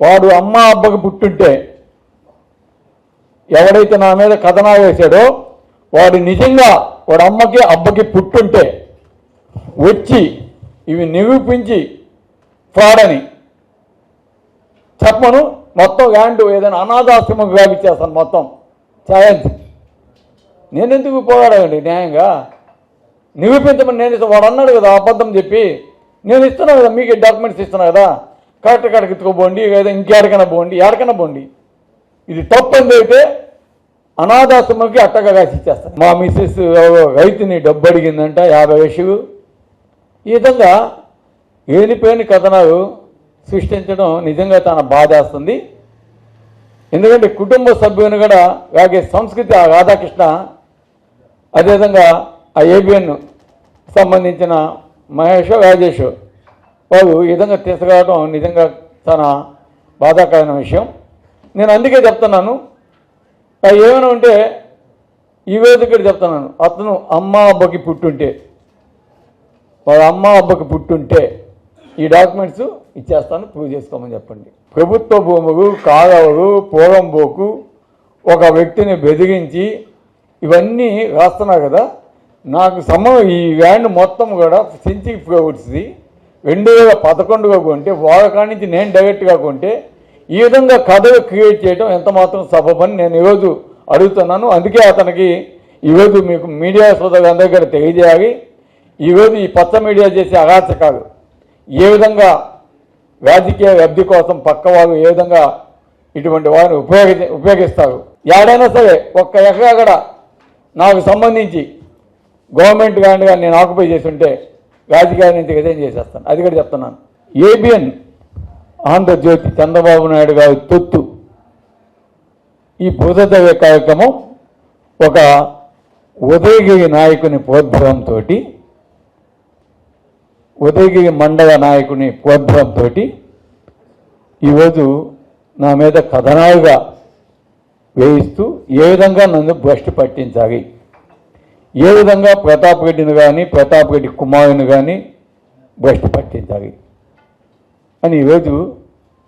వాడు అమ్మ అబ్బకి పుట్టుంటే ఎవడైతే నా మీద కథనా వేశాడో వాడు నిజంగా వాడు అమ్మకి అబ్బకి పుట్టుంటే వచ్చి ఇవి నిరూపించి ఫ్రాడని చెప్పను. మొత్తం ల్యాండ్ ఏదైనా అనాథాశ్రమం వ్యాపించేస్తాను మొత్తం. ఛాలెంజ్. నేను ఎందుకు పోరాడండి న్యాయంగా? నిరూపించమని నేను వాడు అన్నాడు కదా అబద్ధం చెప్పి. నేను ఇస్తున్నా కదా మీకు డాక్యుమెంట్స్ ఇస్తున్నా కదా. కరెక్ట్ కాడికి ఎత్తుకోబోండి లేదా ఇంకెడకైనా పోండి ఎడకైనా పోండి. ఇది తప్పు అయితే అనాథాశ్రమంకి అట్టగా రాసి ఇచ్చేస్తాను. మా మిస్సెస్ రైతుని డబ్బు అడిగిందంట యాభై వేసు ఈ విధంగా ఏలిపోయిన కథనాలు సృష్టించడం నిజంగా తన బాధేస్తుంది ఎందుకంటే కుటుంబ సభ్యుని కూడా అలాగే సంస్కృతి ఆ రాధాకృష్ణ అదేవిధంగా ఆ ఏబిఎన్ సంబంధించిన మహేష్ రాజేష్ వాళ్ళు ఈ విధంగా తీసుకురావడం నిజంగా చాలా బాధాకరమైన విషయం. నేను అందుకే చెప్తున్నాను ఏమైనా ఉంటే ఈ వేదికడు చెప్తున్నాను. అతను అమ్మ అబ్బకి పుట్టుంటే వాళ్ళ అమ్మ అబ్బకి పుట్టుంటే ఈ డాక్యుమెంట్స్ ఇచ్చేస్తాను ప్రూవ్ చేసుకోమని చెప్పండి. ప్రభుత్వ భూములు కాలువలు పోరంబోకు ఒక వ్యక్తిని బెదిరించి ఇవన్నీ రాస్తున్నారు కదా నాకు సమ ఈ వ్యాండ్ మొత్తం కూడా సెంచరీ ప్రైవేట్స్ది రెండు వేల పదకొండుగా కొంటే వాళ్ళ నుంచి నేను డైరెక్ట్గా కొంటే ఈ విధంగా కథలు క్రియేట్ చేయడం ఎంత మాత్రం సబబని నేను ఈరోజు అడుగుతున్నాను. అందుకే అతనికి ఈరోజు మీకు మీడియా సోదరులందరి దగ్గర తెలియజేయాలి. ఈరోజు ఈ పచ్చ మీడియా చేసే అరాచకాలు ఏ విధంగా రాజకీయ లబ్ధి కోసం పక్క వాళ్ళు ఏ విధంగా ఇటువంటి వారిని ఉపయోగి ఉపయోగిస్తారు. ఏడైనా సరే ఒక్క ఎకరా కూడా నాకు సంబంధించి గవర్నమెంట్ కానీ కానీ నేను ఆక్యుపై చేసి ఉంటే రాజకీయాల నుంచి రిజైన్ చేసేస్తాను. అది కూడా చెప్తున్నాను. ఏబిఎన్ ఆంధ్రజ్యోతి చంద్రబాబు నాయుడు గారి తొత్తు. ఈ బుధదవ్య కార్యక్రమం ఒక ఉదయగిరి నాయకుని ప్రోద్బలంతో ఉదయగిరి మండల నాయకుని ప్రోద్బలంతో ఈరోజు నా మీద కథనాలుగా వేయిస్తూ ఏ విధంగా నన్ను భ్రష్టు పట్టించాలి? ఏ విధంగా ప్రతాప్ రెడ్డిని కానీ ప్రతాప్ రెడ్డి కుమారుని కానీ భ్రష్టు పట్టించాలి అని ఈరోజు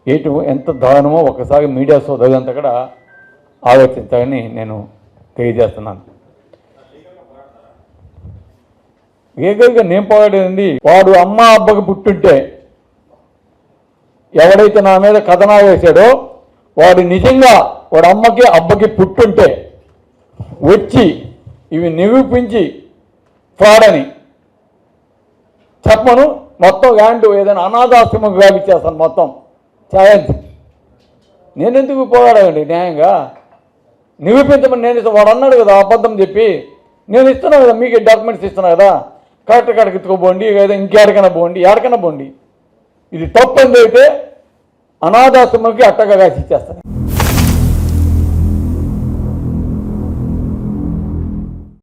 ఏటు ఎంత దారుణమో ఒకసారి మీడియా సోదరులంతా కూడా ఆలోచించాలని నేను తెలియజేస్తున్నాను. ఏకైక నేను పోరాడేది వాడు అమ్మ అబ్బకి పుట్టుంటే ఎవడైతే నా మీద కథనా వేశాడో వాడు నిజంగా వాడు అమ్మకి అబ్బకి పుట్టుంటే వచ్చి ఇవి నిరూపించి పాడని చెప్పను. మొత్తం ల్యాండ్ ఏదైనా అనాథాశ్రమం వ్యాపించేస్తాను మొత్తం. ఛాలెంజ్. నేను ఎందుకు పోరాడండి న్యాయంగా. నిరూపించమని నేను ఇస్తా- వాడు అన్నాడు కదా అబద్ధం చెప్పి. నేను ఇస్తున్నా కదా మీకు డాక్యుమెంట్స్ ఇస్తున్నా కదా. కరెక్ట్ కాడికి ఎత్తుకోబోండి లేదా ఇంకెడకైనా పోండి ఎడకైనా పోండి. ఇది తప్పు అయితే అనాథాశ్రమంకి అట్టగా రాసి ఇచ్చేస్తాను.